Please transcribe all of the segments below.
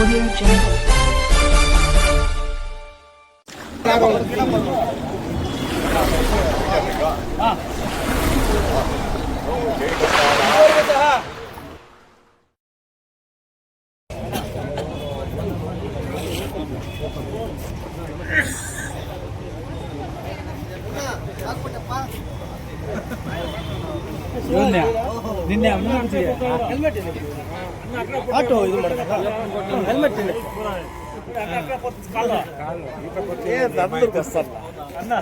Audio Jungle. Ah. ನಿನ್ನೆ auto ಇದು helmet ಏ ನಂದು ಬಸ್ ಅಲ್ಲ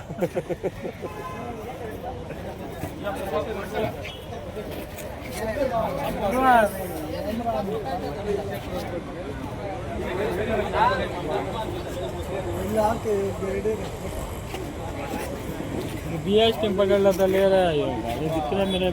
ಬಿ ಎಸ್ ಕೆಂಪಗಳ್ಳದಲ್ಲಿ ದಿಕ್ಕಿನ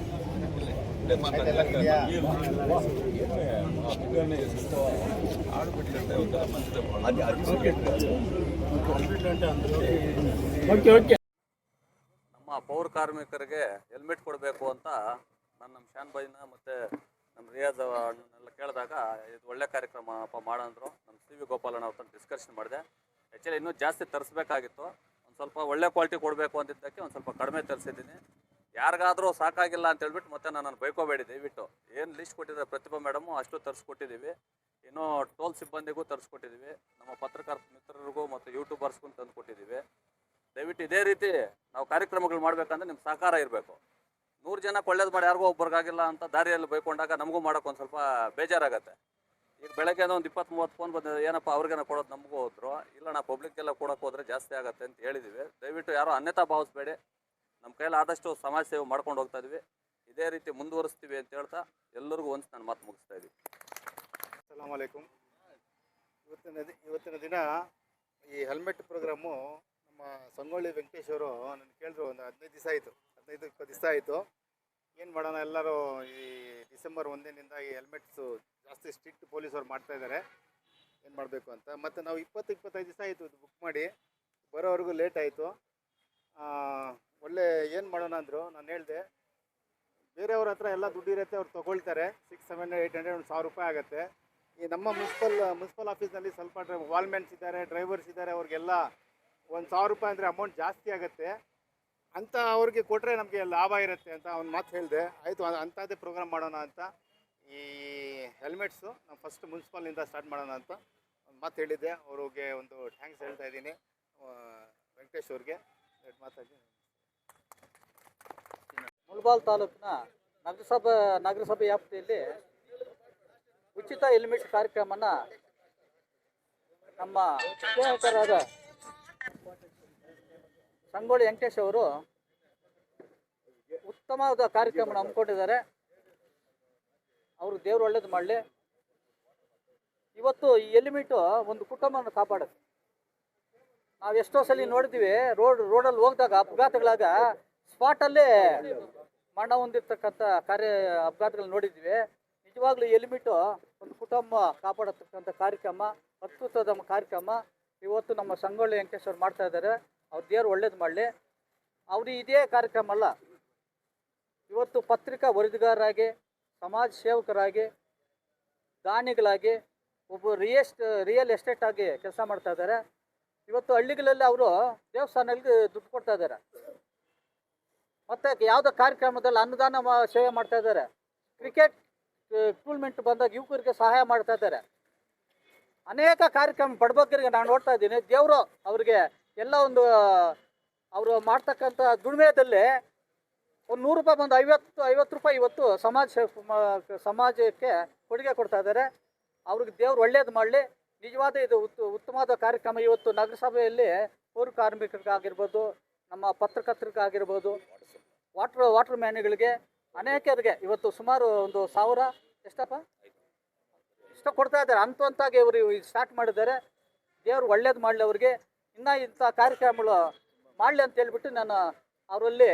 ನಮ್ಮ ಪೌರ ಕಾರ್ಮಿಕರಿಗೆ ಹೆಲ್ಮೆಟ್ ಕೊಡಬೇಕು ಅಂತ ನಾನು ನಮ್ಮ ಶಾನ್ ಬೈನ ಮತ್ತು ನಮ್ಮ ರಿಯಾಜ್ ಅಣ್ಣನೆಲ್ಲ ಕೇಳಿದಾಗ ಇದು ಒಳ್ಳೆ ಕಾರ್ಯಕ್ರಮ ಅಪ್ಪ ಮಾಡಂದ್ರು. ನಮ್ಮ ಸಿ ವಿ ಗೋಪಾಲಣ್ಣ ಅವ್ರ ಡಿಸ್ಕಷನ್ ಮಾಡಿದೆ. ಆ್ಯಕ್ಚುಲಿ ಇನ್ನೂ ಜಾಸ್ತಿ ತರಿಸ್ಬೇಕಾಗಿತ್ತು. ಒಂದು ಸ್ವಲ್ಪ ಒಳ್ಳೆ ಕ್ವಾಲಿಟಿ ಕೊಡಬೇಕು ಅಂತಿದ್ದಕ್ಕೆ ಒಂದು ಸ್ವಲ್ಪ ಕಡಿಮೆ ತರಿಸಿದ್ದೀನಿ. ಯಾರಿಗಾದರೂ ಸಾಕಾಗಿಲ್ಲ ಅಂತ ಹೇಳ್ಬಿಟ್ಟು ಮತ್ತೆ ನಾನು ಬೈಕೋಬೇಡಿ ದಯವಿಟ್ಟು. ಏನು ಲಿಸ್ಟ್ ಕೊಟ್ಟಿದ್ದಾರೆ ಪ್ರತಿಭಾ ಮೇಡಮು ಅಷ್ಟು ತರಿಸ್ಕೊಟ್ಟಿದ್ದೀವಿ. ಇನ್ನೂ ಟೋಲ್ ಸಿಬ್ಬಂದಿಗೂ ತರಿಸ್ಕೊಟ್ಟಿದ್ದೀವಿ. ನಮ್ಮ ಪತ್ರಕರ್ತ ಮಿತ್ರರಿಗೂ ಮತ್ತು ಯೂಟ್ಯೂಬರ್ಸ್ಗೂ ತಂದು ಕೊಟ್ಟಿದ್ದೀವಿ. ದಯವಿಟ್ಟು ಇದೇ ರೀತಿ ನಾವು ಕಾರ್ಯಕ್ರಮಗಳು ಮಾಡ್ಬೇಕಂದ್ರೆ ನಿಮ್ಮ ಸಹಕಾರ ಇರಬೇಕು. ನೂರು ಜನ ಒಳ್ಳೇದು ಮಾಡಿ ಯಾರಿಗೂ ಒಬ್ಬರಿಗಾಗಿಲ್ಲ ಅಂತ ದಾರಿಯಲ್ಲಿ ಬೈಕೊಂಡಾಗ ನಮಗೂ ಮಾಡೋಕೆ ಒಂದು ಸ್ವಲ್ಪ ಬೇಜಾರಾಗುತ್ತೆ. ಈಗ ಬೆಳಗ್ಗೆ ಒಂದು ಇಪ್ಪತ್ತು ಮೂವತ್ತು ಫೋನ್ ಬಂದಿದೆ. ಏನಪ್ಪ ಅವ್ರಿಗೇನೋ ಕೊಡೋದು? ನಮಗೂ ಹೋದ್ರು. ಇಲ್ಲ, ನಾ ಪಬ್ಲಿಕ್ಗೆಲ್ಲ ಕೊಡೋಕೆ ಹೋದರೆ ಜಾಸ್ತಿ ಆಗುತ್ತೆ ಅಂತ ಹೇಳಿದ್ದೀವಿ ದಯವಿಟ್ಟು ಯಾರೋ ಅನ್ಯತಾ ಭಾವಿಸ್ಬೇಡಿ. ನಮ್ಮ ಕೈಯಲ್ಲಿ ಆದಷ್ಟು ಸಮಾಜ ಸೇವೆ ಮಾಡ್ಕೊಂಡು ಹೋಗ್ತಾ ಇದ್ವಿ. ಇದೇ ರೀತಿ ಮುಂದುವರಿಸ್ತೀವಿ ಅಂತ ಹೇಳ್ತಾ ಎಲ್ಲರಿಗೂ ಒಂದು ನಾನು ಮಾತು ಮುಗಿಸ್ತಾ ಇದ್ದೀನಿ. ವಲೈಕುಮ್ ಇವತ್ತಿನ ದಿನ ಇವತ್ತಿನ ದಿನ ಈ ಹೆಲ್ಮೆಟ್ ಪ್ರೋಗ್ರಾಮು ನಮ್ಮ ಸಂಗೊಳ್ಳಿ ವೆಂಕಟೇಶ್ ಅವರು ನನ್ನ ಕೇಳಿದ್ರು ಒಂದು ಹದಿನೈದು ದಿವಸ ಆಯಿತು. ಹದಿನೈದು ಇಪ್ಪತ್ತು ದಿವಸ ಆಯಿತು. ಏನು ಮಾಡೋಣ ಎಲ್ಲರೂ ಈ ಡಿಸೆಂಬರ್ ಒಂದಿನಿಂದ ಈ ಹೆಲ್ಮೆಟ್ಸು ಜಾಸ್ತಿ ಸ್ಟ್ರಿಕ್ಟ್ ಪೊಲೀಸವ್ರು ಮಾಡ್ತಾ ಇದ್ದಾರೆ. ಏನು ಮಾಡಬೇಕು ಅಂತ. ಮತ್ತು ನಾವು ಇಪ್ಪತ್ತು ಇಪ್ಪತ್ತೈದು ದಿವಸ ಆಯಿತು ಇದು ಬುಕ್ ಮಾಡಿ. ಬರೋವರೆಗೂ ಲೇಟ್ ಆಯಿತು. ಒಳ್ಳೆ ಏನು ಮಾಡೋಣ ಅಂದರು, ನಾನು ಹೇಳಿದೆ, ಬೇರೆಯವ್ರ ಹತ್ರ ಎಲ್ಲ ದುಡ್ಡು ಇರುತ್ತೆ, ಅವ್ರು ತೊಗೊಳ್ತಾರೆ. ಸಿಕ್ಸ್ ಸೆವೆನ್ ಏಯ್ಟ್ ಹಂಡ್ರೆಡ್ ಒಂದು ಸಾವಿರ ರೂಪಾಯಿ ಆಗುತ್ತೆ. ಈ ನಮ್ಮ ಮುನ್ಸಿಪಲ್ ಮುನ್ಸಿಪಲ್ ಆಫೀಸ್ನಲ್ಲಿ ಸ್ವಲ್ಪ ಡ್ರೈ ವಾಲ್ಮೆನ್ಸ್ ಇದ್ದಾರೆ ಡ್ರೈವರ್ಸ್ ಇದ್ದಾರೆ, ಅವ್ರಿಗೆಲ್ಲ ಒಂದು ಸಾವಿರ ರೂಪಾಯಿ ಅಂದರೆ ಅಮೌಂಟ್ ಜಾಸ್ತಿ ಆಗುತ್ತೆ. ಅಂತ ಅವ್ರಿಗೆ ಕೊಟ್ಟರೆ ನಮಗೆ ಲಾಭ ಇರುತ್ತೆ ಅಂತ ಅವ್ನು ಮಾತು ಹೇಳಿದೆ. ಆಯಿತು ಅಂಥದ್ದೇ ಪ್ರೋಗ್ರಾಮ್ ಮಾಡೋಣ ಅಂತ. ಈ ಹೆಲ್ಮೆಟ್ಸು ನಾವು ಫಸ್ಟ್ ಮುನ್ಸಿಪಲ್ನಿಂದ ಸ್ಟಾರ್ಟ್ ಮಾಡೋಣ ಅಂತ ಒಂದು ಮಾತು ಹೇಳಿದ್ದೆ. ಅವ್ರಿಗೆ ಒಂದು ಥ್ಯಾಂಕ್ಸ್ ಹೇಳ್ತಾ ಇದ್ದೀನಿ. ವೆಂಕಟೇಶ್ ಅವ್ರಿಗೆ. ಮಾತಾಡಿ. ಮುಳಬಾಲ್ ತಾಲೂಕಿನ ನಗರಸಭಾ, ನಗರಸಭೆ ವ್ಯಾಪ್ತಿಯಲ್ಲಿ ಉಚಿತ ಹೆಲ್ಮೆಟ್ ಕಾರ್ಯಕ್ರಮನ ನಮ್ಮ ಸ್ನೇಹಿತರಾದ ಸಂಗೊಳ್ಳಿ ವೆಂಕಟೇಶ್ ಅವರು ಉತ್ತಮವಾದ ಕಾರ್ಯಕ್ರಮ ಹಮ್ಮಿಕೊಂಡಿದ್ದಾರೆ. ಅವರು ದೇವ್ರು ಒಳ್ಳೇದು ಮಾಡಲಿ. ಇವತ್ತು ಈ ಹೆಲ್ಮೆಟು ಒಂದು ಕುಟುಂಬವನ್ನು ಕಾಪಾಡುತ್ತೆ ನಾವು ಎಷ್ಟೋ ಸಲ ನೋಡಿದ್ದೀವಿ, ರೋಡ್, ರೋಡಲ್ಲಿ ಹೋಗಿದಾಗ, ಅಪಘಾತಗಳಾಗ ಸ್ಪಾಟಲ್ಲೇ ಮರಣ ಹೊಂದಿರ್ತಕ್ಕಂಥ ಕಾರ್ಯ ಅಪಘಾತಗಳು ನೋಡಿದ್ವಿ ನಿಜವಾಗ್ಲೂ ಹೆಲ್ಮೆಟು ಒಂದು ಕುಟುಂಬ ಕಾಪಾಡತಕ್ಕಂಥ ಕಾರ್ಯಕ್ರಮ ಅತ್ಯುತ್ತಮ ಕಾರ್ಯಕ್ರಮ. ಇವತ್ತು ನಮ್ಮ ಸಂಗೊಳ್ಳಿ ವೆಂಕಟೇಶ್ವರ್ ಮಾಡ್ತಾ ಇದ್ದಾರೆ. ಅವ್ರ ದೇವ್ರು ಒಳ್ಳೇದು ಮಾಡಲಿ. ಅವರು ಇದೇ ಕಾರ್ಯಕ್ರಮ ಅಲ್ಲ. ಇವತ್ತು ಪತ್ರಿಕಾ ವರದಿಗಾರರಾಗಿ, ಸಮಾಜ ಸೇವಕರಾಗಿ, ದಾನಿಗಳಾಗಿ, ಒಬ್ಬ ರಿಯೆಸ್ಟ್ ರಿಯಲ್ ಎಸ್ಟೇಟ್ ಆಗಿ ಕೆಲಸ ಮಾಡ್ತಾ ಇದ್ದಾರೆ. ಇವತ್ತು ಹಳ್ಳಿಗಳಲ್ಲಿ ಅವರು ದೇವಸ್ಥಾನಗಳಿಗೆ ದುಡ್ಡು ಕೊಡ್ತಾ ಇದ್ದಾರೆ. ಮತ್ತೆ ಯಾವುದೋ ಕಾರ್ಯಕ್ರಮದಲ್ಲಿ ಅನುದಾನ ಸೇವೆ ಮಾಡ್ತಾ ಇದ್ದಾರೆ. ಕ್ರಿಕೆಟ್ ಟೂರ್ನಮೆಂಟ್ ಬಂದಾಗ ಯುವಕರಿಗೆ ಸಹಾಯ ಮಾಡ್ತಾ ಇದ್ದಾರೆ. ಅನೇಕ ಕಾರ್ಯಕ್ರಮ ಬಡಬಗ್ಗರಿಗೆ ನಾನು ನೋಡ್ತಾ ಇದ್ದೀನಿ. ದೇವರು ಅವರಿಗೆ ಎಲ್ಲ ಒಂದು ಅವರು ಮಾಡ್ತಕ್ಕಂಥ ದುಡಿಮೆದಲ್ಲಿ ಒಂದು ನೂರು ರೂಪಾಯಿ ಬಂದು ಐವತ್ತು ಐವತ್ತು ರೂಪಾಯಿ ಇವತ್ತು ಸಮಾಜ ಸಮಾಜಕ್ಕೆ ಕೊಡುಗೆ ಕೊಡ್ತಾ ಇದ್ದಾರೆ. ಅವ್ರಿಗೆ ದೇವ್ರು ಒಳ್ಳೇದು ಮಾಡಲಿ. ನಿಜವಾದ ಇದು ಉತ್, ಉತ್ತಮವಾದ ಕಾರ್ಯಕ್ರಮ ಇವತ್ತು ನಗರಸಭೆಯಲ್ಲಿ ಪೌರ ಕಾರ್ಮಿಕರಿಗಾಗಿರ್ಬೋದು ನಮ್ಮ ಪತ್ರಕರ್ತರಿಗಾಗಿರ್ಬೋದು ವಾಟ್ರ್ ವಾಟರ್ ಮ್ಯಾನ್ಗಳಿಗೆ ಅನೇಕರಿಗೆ ಇವತ್ತು ಸುಮಾರು ಒಂದು ಸಾವಿರ, ಎಷ್ಟಪ್ಪ? ಇಷ್ಟ ಕೊಡ್ತಾ ಇದ್ದಾರೆ. ಅಂತ ಅಂತಾಗಿ ಅವರು ಸ್ಟಾರ್ಟ್ ಮಾಡಿದ್ದಾರೆ. ದೇವರು ಒಳ್ಳೇದು ಮಾಡಲಿ ಅವ್ರಿಗೆ. ಇನ್ನೂ ಇಂಥ ಕಾರ್ಯಕ್ರಮಗಳು ಮಾಡಲಿ ಅಂತ ಹೇಳ್ಬಿಟ್ಟು ನಾನು ಅವರಲ್ಲಿ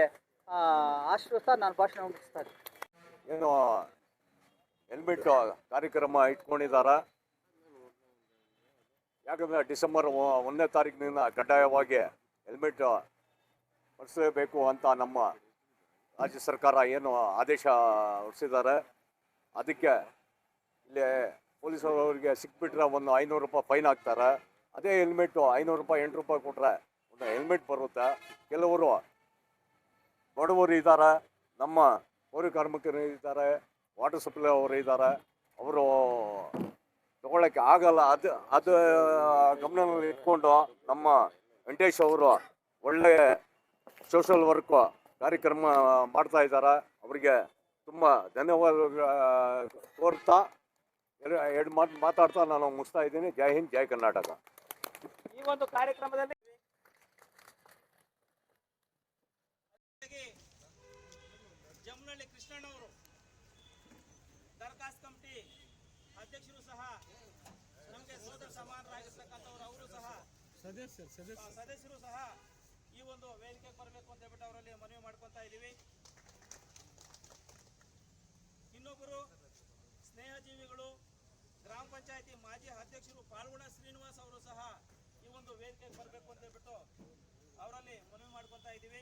ಆಶ್ರಯಿಸ್ತಾ ನಾನು ಭಾಷಣ ಮುಗಿಸ್ತಾ ಇದ್ದೀನಿ. ಏನು, ಹೆಲ್ಮೆಟ್ ಕಾರ್ಯಕ್ರಮ ಇಟ್ಕೊಂಡಿದ್ದಾರೆ ಯಾಕಂದರೆ ಡಿಸೆಂಬರ್ ಒಂದನೇ ತಾರೀಕಿನಿಂದ ಕಡ್ಡಾಯವಾಗಿ ಹೆಲ್ಮೆಟ್ ಬಳಸಲೇಬೇಕು ಅಂತ ನಮ್ಮ ರಾಜ್ಯ ಸರ್ಕಾರ ಏನು ಆದೇಶ ಹೊರಿಸಿದ್ದಾರೆ ಅದಕ್ಕೆ ಇಲ್ಲಿ ಪೊಲೀಸರವರಿಗೆ ಸಿಕ್ಬಿಟ್ರೆ ಒಂದು ಐನೂರು ರೂಪಾಯಿ ಫೈನ್ ಹಾಕ್ತಾರೆ. ಅದೇ ಹೆಲ್ಮೆಟ್ಟು ಐನೂರು ರೂಪಾಯಿ, ಎಂಟು ರೂಪಾಯಿ ಕೊಟ್ಟರೆ ಒಂದು ಹೆಲ್ಮೆಟ್ ಬರುತ್ತೆ. ಕೆಲವರು ಬಡವರು ಇದ್ದಾರೆ, ನಮ್ಮ ಪೌರ ಕಾರ್ಮಿಕರು ಇದ್ದಾರೆ, ವಾಟರ್ ಸಪ್ಲೈ ಅವರು ಇದ್ದಾರೆ. ಅವರು ತಗೊಳ್ಳೋಕ್ಕೆ ಆಗಲ್ಲ. ಅದು ಅದು ಗಮನದಲ್ಲಿ ಇಟ್ಕೊಂಡು ನಮ್ಮ ವೆಂಕಟೇಶ್ ಅವರು ಒಳ್ಳೆಯ ಸೋಷಲ್ ವರ್ಕ್ ಕಾರ್ಯಕ್ರಮ ಮಾಡ್ತಾ ಇದ್ದಾರೆ? ಅವರಿಗೆ ತುಂಬ ಧನ್ಯವಾದ ತೋರ್ತಾ ಎರಡು ಎರಡು ಮಾತು ಮಾತಾಡ್ತಾ ನಾನು ಮುಗಿಸ್ತಾ ಇದ್ದೀನಿ. ಜೈ ಹಿಂದ್ ಜೈ ಕರ್ನಾಟಕ. ಈ ಒಂದು ಕಾರ್ಯಕ್ರಮದಲ್ಲಿ ಜಮನಹಳ್ಳಿ ಕೃಷ್ಣಣ್ಣವರು ದರ್ಖಾಸ್ ಕಮಿಟಿ ಅಧ್ಯಕ್ಷರು ಸಹ ನಮಗೆ ಸೋದರ ಸಮಾನರಾಗಿರ್ತಕ್ಕಂಥವ್ರು ಅವರು ಸಹ ಸದಸ್ಯರು ಸಹ ಈ ಒಂದು ವೇದಿಕೆಗೆ ಬರಬೇಕು ಅಂತ ಹೇಳ್ಬಿಟ್ಟು ಅವರಲ್ಲಿ ಮನವಿ ಮಾಡ್ಕೊತಾ ಇದ್ದೀವಿ ಇನ್ನೊಬ್ಬರು ಸ್ನೇಹಜೀವಿಗಳು, ಗ್ರಾಮ ಪಂಚಾಯತಿ ಮಾಜಿ ಅಧ್ಯಕ್ಷರು ಪಾಲ್ಗುಣ ಶ್ರೀನಿವಾಸ್ ಅವರು ಸಹ ಈ ಒಂದು ವೇದಿಕೆಗೆ ಬರಬೇಕು ಅಂತ ಹೇಳ್ಬಿಟ್ಟು ಅವರಲ್ಲಿ ಮನವಿ ಮಾಡ್ಕೊತಾ ಇದ್ದೀವಿ.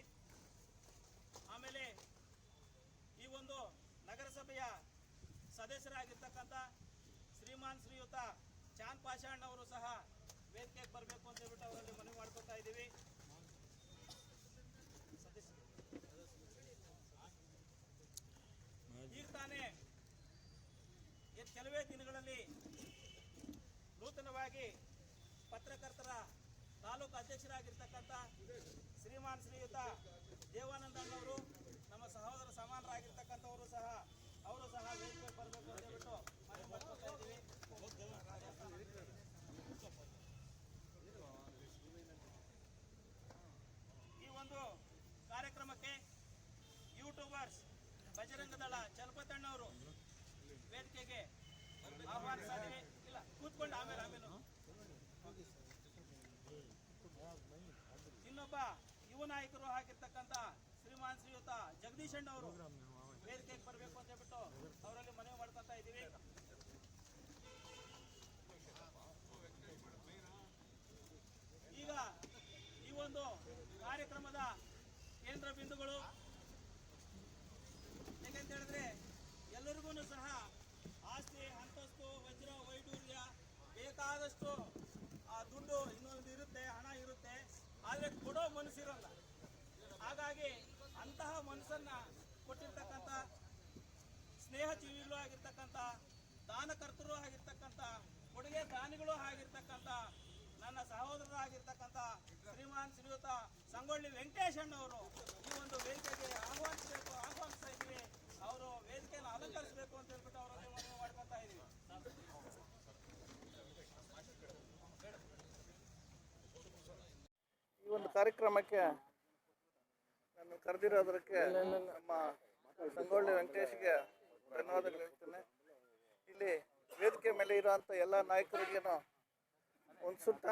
ಆಮೇಲೆ ಈ ಒಂದು ನಗರಸಭೆಯ ಸದಸ್ಯರಾಗಿರ್ತಕ್ಕಂಥ ಶ್ರೀಮಾನ್ ಶ್ರೀಯುತ ಚಾಂದ್ ಪಾಷಾಣ್ ಅವರು ಸಹ ವೇದಿಕೆಗೆ ಬರಬೇಕು ಅಂತ ಹೇಳ್ಬಿಟ್ಟು ಅವರಲ್ಲಿ ಮನವಿ ಮಾಡ್ಕೊತಾ ಇದ್ದೀವಿ ಈಗ ತಾನೇ ಇನ್ನು ಕೆಲವೇ ದಿನಗಳಲ್ಲಿ ನೂತನವಾಗಿ ಪತ್ರಕರ್ತರ ತಾಲೂಕು ಅಧ್ಯಕ್ಷರಾಗಿರ್ತಕ್ಕಂಥ ಶ್ರೀಮಾನ್ ಶ್ರೀಯುತ ದೇವಾನಂದಣ್ಣವರು ನಮ್ಮ ಸಹೋದರ ಸಮಾನರಾಗಿರ್ತಕ್ಕಂಥವರು ಸಹ ಅವರು ಸಹ ವೇದಿಕೆ ಬರಬೇಕು ಅಂತ ಹೇಳ್ಬಿಟ್ಟು ಮಾಡ್ಕೊಳ್ತಾ ಈ ಒಂದು ಕಾರ್ಯಕ್ರಮಕ್ಕೆ ಯೂಟ್ಯೂಬರ್ಸ್ ಬಜರಂಗದಳ ಚಲಪತಣ್ಣವರು ವೇದಿಕೆಗೆ ಆಹ್ವಾನಿಸ್ತಾ ಇದ್ದೀವಿ ಇಲ್ಲ ಕೂತ್ಕೊಂಡು ಆಮೇಲೆ ಆಮೇಲೆ ಇನ್ನೊಬ್ಬ ಯುವ ನಾಯಕರು ಹಾಕಿರ್ತಕ್ಕಂತ ಶ್ರೀಮಾನ್ ಶ್ರೀಯುತ ಜಗದೀಶ್ ಅಣ್ಣವರು ವೇದಿಕೆಗೆ ಬರಬೇಕು ಅಂತ ಹೇಳ್ಬಿಟ್ಟು ಅವರಲ್ಲಿ ಮನವಿ ಮಾಡ್ಕೊತಾ ಇದ್ದೀವಿ. ಈಗ ಈ ಒಂದು ಕಾರ್ಯಕ್ರಮದ ಕೇಂದ್ರ ಬಿಂದುಗಳು ಯಾಕಂತ ಹೇಳಿದ್ರೆ ಎಲ್ಲರಿಗೂ ಸಹ ಆ ದುಡ್ಡು ಇನ್ನೊಂದು ಇರುತ್ತೆ, ಹಣ ಇರುತ್ತೆ, ಆದರೆ ಕೊಡೋ ಮನಸ್ಸಿರಲ್ಲ. ಹಾಗಾಗಿ ಅಂತಹ ಮನಸ್ಸನ್ನ ಕೊಟ್ಟಿರ್ತಕ್ಕಂಥ ಸ್ನೇಹ ಜೀವಿಗಳು ಆಗಿರ್ತಕ್ಕಂಥ, ದಾನಕರ್ತರು ಆಗಿರ್ತಕ್ಕಂಥ, ಕೊಡುಗೆ ದಾನಿಗಳು ಆಗಿರ್ತಕ್ಕಂಥ, ನನ್ನ ಸಹೋದರರಾಗಿರ್ತಕ್ಕಂಥ ಶ್ರೀಮಾನ್ ಶ್ರೀಯುತ ಸಂಗೊಳ್ಳಿ ವೆಂಕಟೇಶ್ ಅಣ್ಣವರು ಈ ಒಂದು ವೇದಿಕೆಗೆ ಆಹ್ವಾನಿಸಬೇಕು ಆಹ್ವಾನಿಸ್ತಾ ಇದ್ದೀವಿ ಅವರು ವೇದಿಕೆಯನ್ನು ಅಲಂಕರಿಸಬೇಕು ಅಂತ ಹೇಳ್ಬಿಟ್ಟು ಅವರಲ್ಲಿ ಮನವಿ ಮಾಡ್ಕೊತಾ ಇದ್ದೀವಿ ಈ ಒಂದು ಕಾರ್ಯಕ್ರಮಕ್ಕೆ ನಾನು ಕರೆದಿರೋದಕ್ಕೆ ನಮ್ಮ ಸಂಗೊಳ್ಳಿ ವೆಂಕಟೇಶ್ಗೆ ಧನ್ಯವಾದಗಳು ಹೇಳ್ತೇನೆ. ಇಲ್ಲಿ ವೇದಿಕೆ ಮೇಲೆ ಇರುವಂಥ ಎಲ್ಲ ನಾಯಕರಿಗೇನು ಒಂದು ಸುತ್ತ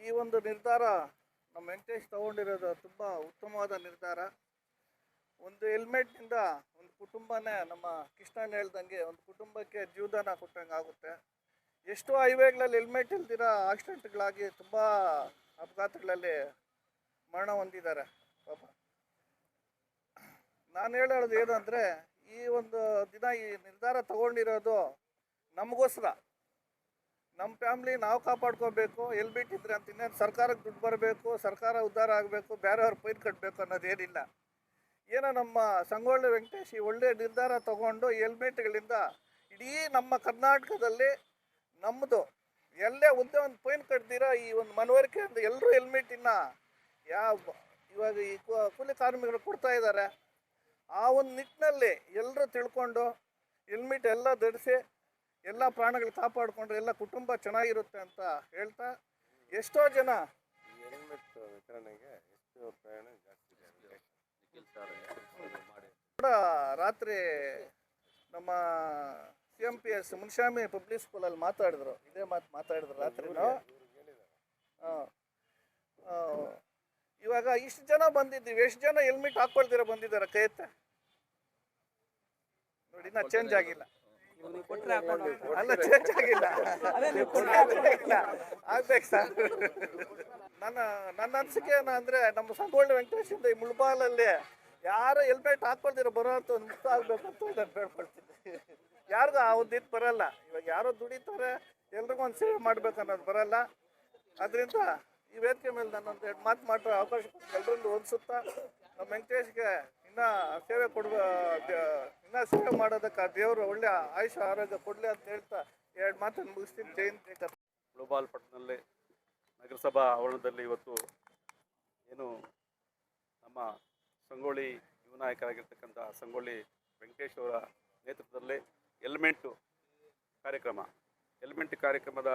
ಈ ಒಂದು ನಿರ್ಧಾರ ನಮ್ಮ ವೆಂಕಟೇಶ್ ತಗೊಂಡಿರೋದು ತುಂಬ ಉತ್ತಮವಾದ ನಿರ್ಧಾರ. ಒಂದು ಹೆಲ್ಮೆಟ್ನಿಂದ ಒಂದು ಕುಟುಂಬನೇ ನಮ್ಮ ಕೃಷ್ಣನ್ ಹೇಳ್ದಂಗೆ ಒಂದು ಕುಟುಂಬಕ್ಕೆ ಜೀವದಾನ ಕೊಟ್ಟಂಗೆ ಆಗುತ್ತೆ. ಎಷ್ಟೋ ಹೈವೇಗಳಲ್ಲಿ ಹೆಲ್ಮೆಟ್ ಇಲ್ದಿರ ಆಕ್ಸಿಡೆಂಟ್ಗಳಾಗಿ ತುಂಬ ಅಪಘಾತಗಳಲ್ಲಿ ಮರಣ ಹೊಂದಿದ್ದಾರೆ. ಪಾಪ. ನಾನು ಹೇಳೋದು ಏನಂದರೆ, ಈ ಒಂದು ದಿನ ಈ ನಿರ್ಧಾರ ತಗೊಂಡಿರೋದು ನಮಗೋಸ್ಕರ. ನಮ್ಮ ಫ್ಯಾಮ್ಲಿ ನಾವು ಕಾಪಾಡ್ಕೋಬೇಕು ಎಲ್ಲಿ ಬಿಟ್ಟಿದ್ರೆ ಅಂತ ಇನ್ನೇನು ಸರ್ಕಾರಕ್ಕೆ ದುಡ್ಡು ಬರಬೇಕು, ಸರ್ಕಾರ ಉದ್ಧಾರ ಆಗಬೇಕು ಬೇರೆಯವ್ರ ಪೈನ್ ಕಟ್ಟಬೇಕು ಅನ್ನೋದೇನಿಲ್ಲ. ಏನೋ ನಮ್ಮ ಸಂಗೊಳ್ಳಿ ವೆಂಕಟೇಶ್ ಈ ಒಳ್ಳೆಯ ನಿರ್ಧಾರ ತಗೊಂಡು ಹೆಲ್ಮೆಟ್ಗಳಿಂದ ಇಡೀ ನಮ್ಮ ಕರ್ನಾಟಕದಲ್ಲಿ ನಮ್ಮದು ಎಲ್ಲೇ ಒಂದೇ ಒಂದು ಪೈನ್ ಕಟ್ತೀರಾ ಈ ಒಂದು ಮನವರಿಕೆ ಅಂತ ಎಲ್ಲರೂ ಹೆಲ್ಮೆಟ್ ಇನ್ನ ಯಾವ ಇವಾಗ ಈ ಕೂಲಿ ಕಾರ್ಮಿಕರು ಕೊಡ್ತಾ ಇದ್ದಾರೆ ಆ ಒಂದು ನಿಟ್ಟಿನಲ್ಲಿ ಎಲ್ಲರೂ ತಿಳ್ಕೊಂಡು ಹೆಲ್ಮೆಟ್ ಎಲ್ಲ ಧರಿಸಿ ಎಲ್ಲ ಪ್ರಾಣಗಳು ಕಾಪಾಡಿಕೊಂಡ್ರೆ ಎಲ್ಲ ಕುಟುಂಬ ಚೆನ್ನಾಗಿರುತ್ತೆ ಅಂತ ಹೇಳ್ತಾ ಎಷ್ಟೋ ಜನ ಕೂಡ ರಾತ್ರಿ ನಮ್ಮ C M P S Munshami public ಸ್ಕೂಲಲ್ಲಿ ಮಾತಾಡಿದ್ರು. ಇದೇ ಮಾತು ಮಾತಾಡಿದ್ರು ರಾತ್ರಿ ಹಾಂ. ಇವಾಗ ಇಷ್ಟು ಜನ ಬಂದಿದ್ದೀವಿ ಎಷ್ಟು ಜನ ಹೆಲ್ಮೆಟ್ ಹಾಕೊಳ್ತೀರ ಬಂದಿದ್ದಾರೆ ಕೈ ಎತ್ತ. ನೋಡಿ ನಾ ಚೇಂಜ್ ಆಗಿಲ್ಲ. ಅಲ್ಲ ಚೇಂಜ್ ಆಗಿಲ್ಲ. ಆಗ್ಬೇಕು ಸರ್. ನನ್ನ ನನ್ನ ಅನಿಸಿಕೆ ಏನು ಅಂದರೆ ನಮ್ಮ ಸಂಗೊಳ್ಳಿ ವೆಂಕಟೇಶಿಂದ ಈ ಮುಳ್ಬಾಲಲ್ಲಿ ಯಾರು ಹೆಲ್ಮೆಟ್ ಹಾಕೊಳ್ತೀರ ಬರೋ ಅಂತ ಒಂದು ಮುಕ್ತ ಆಗ್ಬೇಕು ಅಂತ ನಾನು ಬೇಡ್ಕೊಳ್ತೀನಿ ಯಾರಿಗೂ ಆ ಒಂದು ಬರಲ್ಲ. ಇವಾಗ ಯಾರೋ ದುಡಿತಾರೆ, ಎಲ್ರಿಗೂ ಒಂದು ಸೇವೆ ಮಾಡ್ಬೇಕು ಅನ್ನೋದು ಬರಲ್ಲ. ಅದರಿಂದ ಈ ವೇದಿಕೆ ಮೇಲೆ ನಾನೊಂದು ಎರಡು ಮಾತು ಮಾಡೋ ಅವಕಾಶ ಎಲ್ಲರಲ್ಲೂ ಹೊಂದಿಸುತ್ತಾ ನಮ್ಮ ವೆಂಕಟೇಶ್ಗೆ ಇನ್ನೂ ಸೇವೆ ಕೊಡುವ ಇನ್ನೂ ಸೇವೆ ಮಾಡೋದಕ್ಕೆ ಆ ದೇವರು ಒಳ್ಳೆ ಆಯುಷ, ಆರೋಗ್ಯ ಕೊಡಲಿ ಅಂತ ಹೇಳ್ತಾ ಎರಡು ಮಾತನ್ನು ಮುಗಿಸ್ತೀನಿ. ಜಯಂತಿ ಪಟ್ಟಣದಲ್ಲಿ ನಗರಸಭಾ ಆವರಣದಲ್ಲಿ ಇವತ್ತು ಏನು ನಮ್ಮ ಸಂಗೊಳ್ಳಿ ಯುವ ನಾಯಕರಾಗಿರ್ತಕ್ಕಂಥ ಸಂಗೊಳ್ಳಿ ವೆಂಕಟೇಶ್ ಅವರ ನೇತೃತ್ವದಲ್ಲಿ ಎಲ್ಮೆಂಟು ಕಾರ್ಯಕ್ರಮ ಎಲ್ಮೆಂಟ್ ಕಾರ್ಯಕ್ರಮದ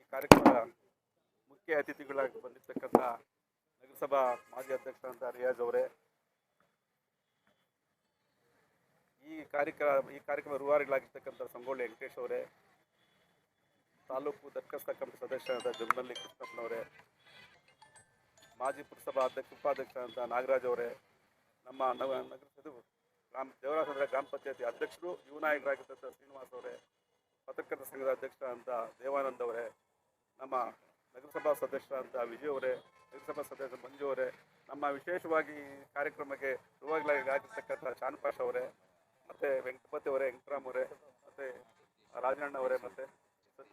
ಈ ಕಾರ್ಯಕ್ರಮದ ಮುಖ್ಯ ಅತಿಥಿಗಳಾಗಿ ಬಂದಿರತಕ್ಕಂಥ ನಗರಸಭಾ ಮಾಜಿ ಅಧ್ಯಕ್ಷರಾದಂಥ ರಿಯಾಜ್ ಅವರೇ. ಈ ಕಾರ್ಯಕ್ರಮ ಈ ಕಾರ್ಯಕ್ರಮ ರೂವಾರಿಗಳಾಗಿರ್ತಕ್ಕಂಥ ಸಂಗೊಳ್ಳಿ ವೆಂಕಟೇಶ್ ಅವರೇ, ತಾಲೂಕು ದರ್ಖಸ್ತ ಕಮಿಟಿ ಸದಸ್ಯರಾದ ಜಮ್ಮಲ್ಲಿ ಕೃಷ್ಣಪ್ಪನವರೇ, ಮಾಜಿ ಪುರಸಭಾ ಅಧ್ಯಕ್ಷ ಉಪಾಧ್ಯಕ್ಷರಾದಂಥ ನಾಗರಾಜ್ ಅವರೇ, ನಮ್ಮ ನಗರ ಇದು ಗ್ರಾಮ ದೇವರಾಸಂದ್ರ ಗ್ರಾಮ ಪಂಚಾಯತಿ ಅಧ್ಯಕ್ಷರು, ಯುವ ನಾಯಕರಾಗಿದ್ದಂಥ ಶ್ರೀನಿವಾಸ್ ಅವರೇ ಪತ್ರಕರ್ತರ ಸಂಘದ ಅಧ್ಯಕ್ಷರಾದಂಥ ದೇವಾನಂದ್ ಅವರೇ, ನಮ್ಮ ನಗರಸಭಾ ಸದಸ್ಯರಾದಂಥ ವಿಜಯ್ ಅವರೇ, ನಗರಸಭಾ ಸದಸ್ಯ ಮಂಜು ಅವರೇ, ನಮ್ಮ ವಿಶೇಷವಾಗಿ ಕಾರ್ಯಕ್ರಮಕ್ಕೆ ಆಗಿರ್ತಕ್ಕಂಥ ಚಾನ್ಪಾಶ್ ಅವರೇ, ಮತ್ತು ವೆಂಕಟಪತಿ ಅವರೇ, ವೆಂಕಟರಾಮ್ ಅವರೇ, ಮತ್ತು ರಾಜಣ್ಣ ಅವರೇ, ಮತ್ತು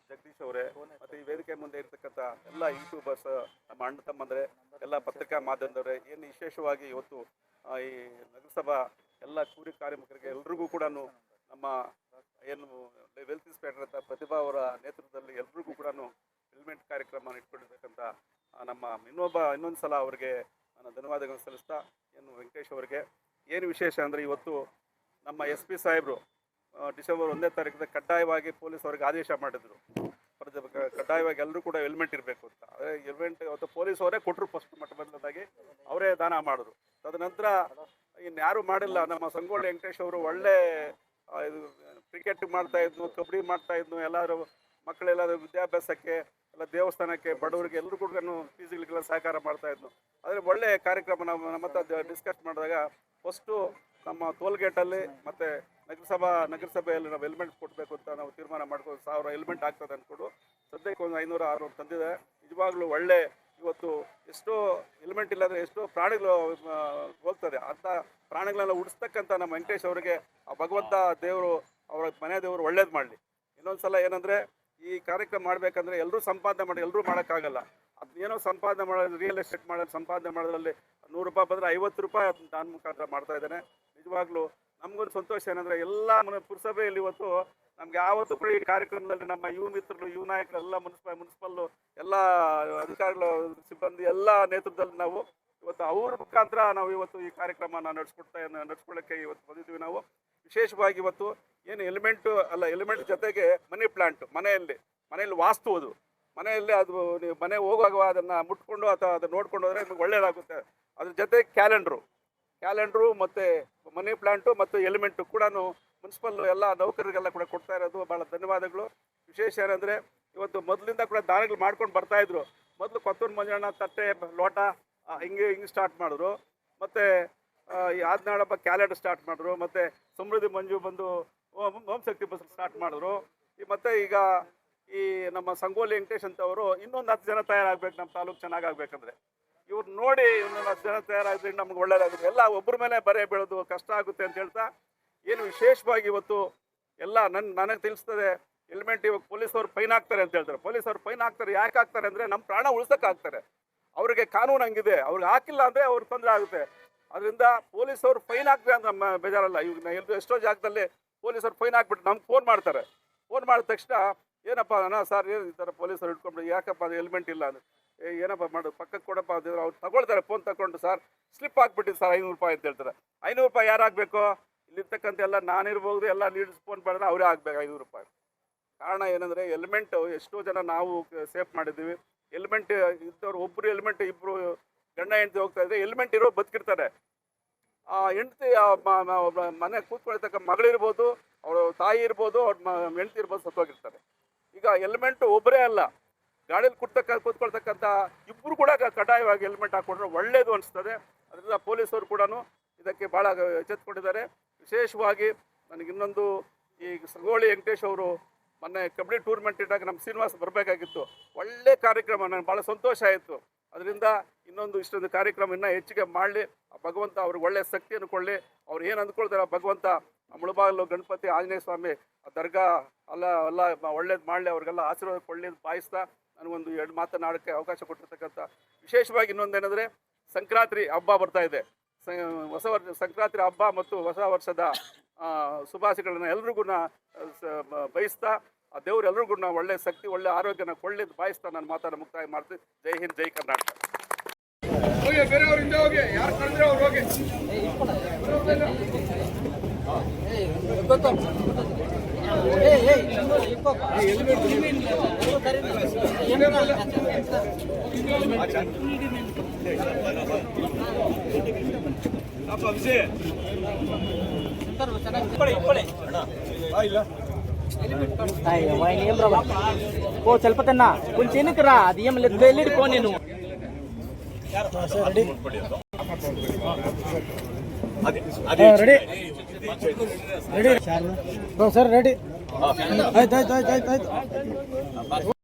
ಜಗದೀಶ್ ಅವರೇ, ಮತ್ತು ಈ ವೇದಿಕೆ ಮುಂದೆ ಇರ್ತಕ್ಕಂಥ ಎಲ್ಲ ಯೂಟ್ಯೂಬರ್ಸ್ ನಮ್ಮ ಅಣ್ಣ ತಮ್ಮಂದರೆ, ಎಲ್ಲ ಪತ್ರಿಕಾ ಮಾಧ್ಯಮದವರೇ, ಏನು ವಿಶೇಷವಾಗಿ ಇವತ್ತು ಈ ನಗರಸಭಾ ಎಲ್ಲ ಕೂಲಿ ಕಾರ್ಮಿಕರಿಗೆ ಎಲ್ರಿಗೂ ಕೂಡ ನಮ್ಮ ಏನು ವೆಲ್ತ್ ಇನ್ಸ್ಪೆಕ್ಟರ್ ಅಂತ ಪ್ರತಿಭಾ ಅವರ ನೇತೃತ್ವದಲ್ಲಿ ಎಲ್ರಿಗೂ ಕೂಡ ಹೆಲ್ಮೆಟ್ ಕಾರ್ಯಕ್ರಮ ಇಟ್ಕೊಂಡಿರ್ತಕ್ಕಂಥ ನಮ್ಮ ಇನ್ನೊಬ್ಬ, ಇನ್ನೊಂದು ಸಲ ಅವರಿಗೆ ನಾನು ಧನ್ಯವಾದಗಳನ್ನು ಸಲ್ಲಿಸ್ತಾ ಏನು ವೆಂಕಟೇಶ್ ಅವರಿಗೆ. ಏನು ವಿಶೇಷ ಅಂದರೆ ಇವತ್ತು ನಮ್ಮ ಎಸ್ ಪಿ ಸಾಹೇಬರು ಡಿಸೆಂಬರ್ ಒಂದನೇ ತಾರೀಕಿಂದ ಕಡ್ಡಾಯವಾಗಿ ಪೊಲೀಸ್ ಅವರಿಗೆ ಆದೇಶ ಮಾಡಿದರು. ಕಡ್ಡಾಯವಾಗಿ ಎಲ್ಲರೂ ಕೂಡ ಹೆಲ್ಮೆಟ್ ಇರಬೇಕು ಅಂತ. ಅದೇ ಹೆಲ್ಮೆಟ್ ಪೊಲೀಸ್ ಅವರೇ ಕೊಟ್ಟರು ಫಸ್ಟ್ ಮಟ್ಟ ಬಂದದಾಗಿ ಅವರೇ ದಾನ ಮಾಡಿದ್ರು ತದನಂತರ ಇನ್ಯಾರು ಮಾಡಿಲ್ಲ. ನಮ್ಮ ಸಂಗೊಳ್ಳಿ ವೆಂಕಟೇಶ್ ಅವರು ಒಳ್ಳೆ ಇದು, ಕ್ರಿಕೆಟ್ ಮಾಡ್ತಾ ಇದ್ನು, ಕಬಡ್ಡಿ ಮಾಡ್ತಾ ಇದ್ನು. ಎಲ್ಲರೂ ಮಕ್ಕಳೆಲ್ಲ ವಿದ್ಯಾಭ್ಯಾಸಕ್ಕೆ, ಎಲ್ಲ ದೇವಸ್ಥಾನಕ್ಕೆ, ಬಡವರಿಗೆ ಎಲ್ಲರೂ ಕೂಡ ಫೀಸ್ಗಳಿಗೆಲ್ಲ ಸಹಕಾರ ಮಾಡ್ತಾ ಇದ್ನು. ಆದರೆ ಒಳ್ಳೆ ಕಾರ್ಯಕ್ರಮ ನಾವು ನಮ್ಮ ಹತ್ರ ಡಿಸ್ಕಸ್ ಮಾಡಿದಾಗ ಫಸ್ಟು ನಮ್ಮ ಟೋಲ್ಗೇಟಲ್ಲಿ ಮತ್ತು ನಗರಸಭಾ, ನಗರಸಭೆಯಲ್ಲಿ ನಾವು ಹೆಲ್ಮೆಟ್ ಕೊಡಬೇಕು ಅಂತ ನಾವು ತೀರ್ಮಾನ ಮಾಡ್ಕೊಂಡು ಸಾವಿರ ಎಲ್ಮೆಂಟ್ ಆಗ್ತದೆ ಅಂದ್ಕೊಂಡು ಸದ್ಯಕ್ಕೆ ಒಂದು ಐನೂರು ಆರುನೂರು ತಂದಿದೆ. ನಿಜವಾಗ್ಲೂ ಒಳ್ಳೆ ಇವತ್ತು ಎಷ್ಟೋ ಹೆಲ್ಮೆಟ್ ಇಲ್ಲಾಂದರೆ ಎಷ್ಟೋ ಪ್ರಾಣಿಗಳು ಹೋಗ್ತದೆ. ಅಂಥ ಪ್ರಾಣಿಗಳನ್ನ ಉಡಿಸ್ತಕ್ಕಂಥ ನಮ್ಮ ವೆಂಕಟೇಶ್ ಅವರಿಗೆ, ಆ ಭಗವಂತ ದೇವರು, ಅವರ ಮನೆ ದೇವರು ಒಳ್ಳೇದು ಮಾಡಲಿ. ಇನ್ನೊಂದು ಸಲ ಏನಂದರೆ, ಈ ಕಾರ್ಯಕ್ರಮ ಮಾಡಬೇಕಂದ್ರೆ ಎಲ್ಲರೂ ಸಂಪಾದನೆ ಮಾಡಿ ಎಲ್ಲರೂ ಮಾಡೋಕ್ಕಾಗಲ್ಲ. ಅದು ಏನೋ ಸಂಪಾದನೆ ಮಾಡೋದು ರಿಯಲ್ ಎಸ್ಟೇಟ್ ಮಾಡೋದು ಸಂಪಾದನೆ ಮಾಡೋದ್ರಲ್ಲಿ ನೂರು ರೂಪಾಯಿ ಬಂದರೆ ಐವತ್ತು ರೂಪಾಯಿ ದಾನ ಮುಖಾಂತರ ಮಾಡ್ತಾ ಇದ್ದಾನೆ. ನಿಜವಾಗ್ಲೂ ನಮಗೊಂದು ಸಂತೋಷ ಏನಂದರೆ, ಎಲ್ಲ ಪುರಸಭೆಯಲ್ಲಿ ಇವತ್ತು ನಮ್ಗೆ ಯಾವತ್ತೂ ಕೂಡ ಈ ಕಾರ್ಯಕ್ರಮದಲ್ಲಿ ನಮ್ಮ ಯುವ ಮಿತ್ರರು, ಯುವ ನಾಯಕರು, ಎಲ್ಲ ಮುನ್ಸಿಪಲ್ ಮುನ್ಸಿಪಲ್ ಎಲ್ಲ ಅಧಿಕಾರಿಗಳು, ಸಿಬ್ಬಂದಿ ಎಲ್ಲ ನೇತೃತ್ವದಲ್ಲಿ ನಾವು ಇವತ್ತು ಅವ್ರ ಮುಖಾಂತರ ನಾವು ಇವತ್ತು ಈ ಕಾರ್ಯಕ್ರಮನ ನಡೆಸ್ಕೊಡ್ತಾ ನಡೆಸ್ಕೊಳ್ಳೋಕೆ ಇವತ್ತು ಬಂದಿದ್ದೀವಿ ನಾವು. ವಿಶೇಷವಾಗಿ ಇವತ್ತು ಏನು ಎಲಿಮೆಂಟು ಅಲ್ಲ ಎಲಿಮೆಂಟ್ ಜೊತೆಗೆ ಮನಿ ಪ್ಲಾಂಟ್ ಮನೆಯಲ್ಲಿ ಮನೆಯಲ್ಲಿ ವಾಸ್ತು ಅದು. ಮನೆಯಲ್ಲಿ ಅದು ನೀವು ಮನೆ ಹೋಗುವಾಗ ಅದನ್ನು ಮುಟ್ಕೊಂಡು ಅಥವಾ ಅದನ್ನ ನೋಡ್ಕೊಂಡು ಹೋದರೆ ನಿಮಗೆ ಒಳ್ಳೆಯದಾಗುತ್ತೆ ಅದ್ರ ಜೊತೆ ಕ್ಯಾಲೆಂಡ್ರು ಕ್ಯಾಲೆಂಡ್ರು ಮತ್ತು ಮನಿ ಪ್ಲಾಂಟು ಮತ್ತು ಎಲಿಮೆಂಟು ಕೂಡ ಮುನ್ಸಿಪಲ್ ಎಲ್ಲ ನೌಕರರಿಗೆಲ್ಲ ಕೂಡ ಕೊಡ್ತಾ ಇರೋದು. ಭಾಳ ಧನ್ಯವಾದಗಳು. ವಿಶೇಷ ಏನಂದರೆ, ಇವತ್ತು ಮೊದಲಿಂದ ಕೂಡ ದಾನಗಳು ಮಾಡ್ಕೊಂಡು ಬರ್ತಾಯಿದ್ರು ಮೊದಲು ಕೊತ್ತೂರು ಮಂಜಣ್ಣ ತಟ್ಟೆ ಲೋಟ ಹಿಂಗೆ ಹಿಂಗೆ ಸ್ಟಾರ್ಟ್ ಮಾಡಿದ್ರು. ಮತ್ತು ಈ ಆದ್ನಾಳಪ್ಪ ಕ್ಯಾಲೆಂಡರ್ ಸ್ಟಾರ್ಟ್ ಮಾಡಿದ್ರು. ಮತ್ತು ಸಮೃದ್ಧಿ ಮಂಜು ಬಂದು, ಓಂ ಶಕ್ತಿ ಬಸ್ ಸ್ಟಾರ್ಟ್ ಮಾಡಿದ್ರು. ಮತ್ತು ಈಗ ಈ ನಮ್ಮ ಸಂಗೋಲಿ ವೆಂಕಟೇಶ್ ಅಂತವರು ಇನ್ನೊಂದು ಹತ್ತು ಜನ ತಯಾರಾಗಬೇಕು ನಮ್ಮ ತಾಲೂಕು ಚೆನ್ನಾಗಾಗಬೇಕಂದ್ರೆ. ಇವ್ರು ನೋಡಿ ಇನ್ನೊಂದು ಹತ್ತು ಜನ ತಯಾರಾಗಿದ್ರೆ ನಮ್ಗೆ ಒಳ್ಳೇದಾಗುತ್ತೆ. ಎಲ್ಲ ಒಬ್ಬರ ಮೇಲೆ ಬರೆ ಬೀಳೋದು ಕಷ್ಟ ಆಗುತ್ತೆ ಅಂತ ಹೇಳ್ತಾ ಏನು ವಿಶೇಷವಾಗಿ ಇವತ್ತು ಎಲ್ಲ ನನ್ನ ನನಗೆ ತಿಳಿಸ್ತದೆ ಹೆಲ್ಮೆಟ್ ಇವಾಗ ಪೊಲೀಸವ್ರು ಫೈನ್ ಹಾಕ್ತಾರೆ ಅಂತ ಹೇಳ್ತಾರೆ. ಪೊಲೀಸವ್ರು ಫೈನ್ ಹಾಕ್ತಾರೆ ಯಾಕೆ ಹಾಕ್ತಾರೆ ಅಂದರೆ ನಮ್ಮ ಪ್ರಾಣ ಉಳಿಸೋಕ್ಕಾಗ್ತಾರೆ ಅವ್ರಿಗೆ ಕಾನೂನು ಹಂಗಿದೆ, ಅವ್ರಿಗೆ ಹಾಕಿಲ್ಲ ಅಂದರೆ ಅವ್ರಿಗೆ ತೊಂದರೆ ಆಗುತ್ತೆ. ಅದರಿಂದ ಪೊಲೀಸವ್ರು ಫೈನ್ ಹಾಕ್ತಾರೆ ಅಂತ ನಮ್ಮ ಬೇಜಾರಲ್ಲ. ಇವಾಗ ನಾ ಎಲ್ರು ಎಷ್ಟೋ ಜಾಗದಲ್ಲಿ ಪೊಲೀಸರು ಫೈನ್ ಹಾಕ್ಬಿಟ್ಟು ನಮ್ಗೆ ಫೋನ್ ಮಾಡ್ತಾರೆ. ಫೋನ್ ಮಾಡಿದ ತಕ್ಷಣ, ಏನಪ್ಪ ಅಣ್ಣ ಸರ್ ಏನು ಈ ಥರ ಪೊಲೀಸರು ಹಿಡ್ಕೊಂಡು ಯಾಕಪ್ಪ ಅದು ಹೆಲ್ಮೆಟ್ ಇಲ್ಲ ಅಂದ್ರೆ ಏ, ಏನಪ್ಪ ಮಾಡು ಪಕ್ಕಕ್ಕೆ ಕೊಡಪ್ಪ ಅಂತಿದ್ರೆ ಅವ್ರು ತಗೊಳ್ತಾರೆ ಫೋನ್ ತಗೊಂಡು ಸರ್ ಸ್ಲಿಪ್ ಹಾಕ್ಬಿಟ್ಟಿದ್ದು ಸರ್ ಐನೂರು ರೂಪಾಯಿ ಅಂತ ಹೇಳ್ತಾರೆ. ಐನೂರು ರೂಪಾಯಿ ಯಾರು ಹಾಕ್ಬೇಕು? ಇಲ್ಲಿರ್ತಕ್ಕಂಥ ಎಲ್ಲ ನಾನಿರ್ಬೋದು, ಎಲ್ಲ ಲೀಡರ್ಸ್ ಫೋನ್ ಮಾಡಿದ್ರೆ ಅವರೇ ಆಗಬೇಕು ಐನೂರು ರೂಪಾಯಿ. ಕಾರಣ ಏನಂದರೆ ಎಲಿಮೆಂಟ್ ಎಷ್ಟೋ ಜನ ನಾವು ಸೇಫ್ ಮಾಡಿದ್ದೀವಿ. ಎಲಿಮೆಂಟ್ ಇದ್ದವ್ರು ಒಬ್ಬರು ಎಲಿಮೆಂಟ್ ಇಬ್ಬರು ಗಂಡ ಹೆಂಡತಿ ಹೋಗ್ತಾ ಇದ್ರೆ ಎಲಿಮೆಂಟ್ ಇರೋ ಬದುಕಿರ್ತಾರೆ. ಆ ಹೆಂಡತಿ ಮನೆ ಕೂತ್ಕೊಳ್ತಕ್ಕ ಮಗಳಿರ್ಬೋದು ಅವ್ರ ತಾಯಿ ಇರ್ಬೋದು, ಅವ್ರ ಹೆಂಡತಿ ಇರ್ಬೋದು ಸತ್ತೋಗಿರ್ತಾರೆ. ಈಗ ಎಲಿಮೆಂಟ್ ಒಬ್ಬರೇ ಅಲ್ಲ. ಗಾಡಿಯಲ್ಲಿ ಕುಡ್ತಕ್ಕ ಕೂತ್ಕೊಳ್ತಕ್ಕಂಥ ಇಬ್ಬರು ಕೂಡ ಕಡ್ಡಾಯವಾಗಿ ಹೆಲ್ಮೆಟ್ ಹಾಕೊಂಡ್ರೆ ಒಳ್ಳೇದು ಅನಿಸ್ತದೆ. ಅದರಿಂದ ಪೊಲೀಸರು ಕೂಡ ಇದಕ್ಕೆ ಭಾಳ ಎಚ್ಚೆತ್ಕೊಂಡಿದ್ದಾರೆ. ವಿಶೇಷವಾಗಿ ನನಗೆ ಇನ್ನೊಂದು ಈ ಸಂಗೋಳಿ ವೆಂಕಟೇಶ್ ಅವರು ಮೊನ್ನೆ ಕಬಡ್ಡಿ ಟೂರ್ನಮೆಂಟ್ ಇಟ್ಟಾಗ ನಮ್ಮ ಶ್ರೀನಿವಾಸ ಬರಬೇಕಾಗಿತ್ತು. ಒಳ್ಳೆ ಕಾರ್ಯಕ್ರಮ, ನನಗೆ ಭಾಳ ಸಂತೋಷ ಆಯಿತು. ಅದರಿಂದ ಇನ್ನೊಂದು ಇಷ್ಟೊಂದು ಕಾರ್ಯಕ್ರಮ ಇನ್ನೂ ಹೆಚ್ಚಿಗೆ ಮಾಡಲಿ. ಭಗವಂತ ಅವ್ರಿಗೆ ಒಳ್ಳೆಯ ಶಕ್ತಿಯನ್ನು ಕೊಡಲಿ. ಅವ್ರು ಏನು ಅಂದ್ಕೊಳ್ತಾರೆ ಆ ಭಗವಂತ ಮುಳುಬಾಗಲು ಗಣಪತಿ, ಆಂಜನೇಯ ಸ್ವಾಮಿ, ಆ ದರ್ಗಾ, ಅಲ್ಲ, ಎಲ್ಲ ಒಳ್ಳೇದು ಮಾಡಲಿ. ಅವ್ರಿಗೆಲ್ಲ ಆಶೀರ್ವಾದ ಕೊಡಲಿ ಭಾವಿಸ್ತಾ ನನಗೊಂದು ಎರಡು ಮಾತನಾಡೋಕ್ಕೆ ಅವಕಾಶ ಕೊಟ್ಟಿರ್ತಕ್ಕಂಥ ವಿಶೇಷವಾಗಿ ಇನ್ನೊಂದೇನೆಂದರೆ ಸಂಕ್ರಾಂತಿ ಹಬ್ಬ ಬರ್ತಾ ಇದೆ. ಹೊಸ ವರ್ಷ ಸಂಕ್ರಾಂತಿ ಹಬ್ಬ ಮತ್ತು ಹೊಸ ವರ್ಷದ ಶುಭಾಶಯಗಳನ್ನು ಎಲ್ರಿಗೂ ಬಯಸ್ತಾ ಆ ದೇವರು ಎಲ್ರಿಗೂ ಒಳ್ಳೆ ಶಕ್ತಿ ಒಳ್ಳೆ ಆರೋಗ್ಯನ ಕೊಳ್ಳಿ ಬಾಯಿಸ್ತಾ ನಾನು ಮಾತಾಡ ಮುಕ್ತಾಯ ಮಾಡ್ತೀನಿ ಜೈ ಹಿಂದ್ ಜೈ ಕರ್ನಾಟಕ ఓ చలపతన్నా కొంచెం ఎన్నికరా అది ఏం లేదు వెళ్ళి పో నేను రెడీ రెడీ సర్ రెడీ ಆಯ್ತು ಆಯ್ತು ಆಯ್ತು ಆಯ್ತು ಆಯ್ತು